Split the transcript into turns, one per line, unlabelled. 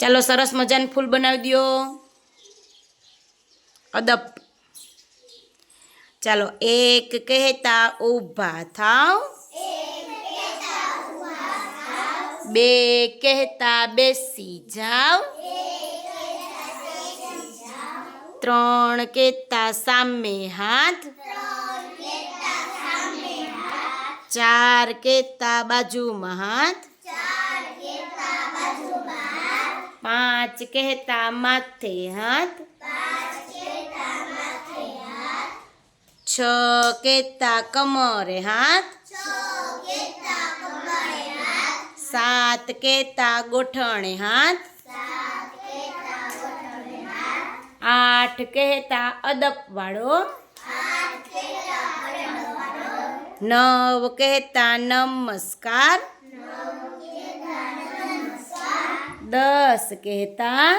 ચાલો સરસ મજાનું ફૂલ બનાવી દો અદપ ચાલો એક કહેતા ઊભા થાવ બે કહેતા બેસી જાવ ત્રણ કહેતા સામે હાથ ચાર કહેતા બાજુમાં હાથ પાંચ કહેતા માથે હાથ છ કહેતા કમરે હાથ સાત કહેતા ગોઠણે હાથ આઠ કહેતા અદપ વાળો નવ કહેતા નમસ્કાર દસ કહેતા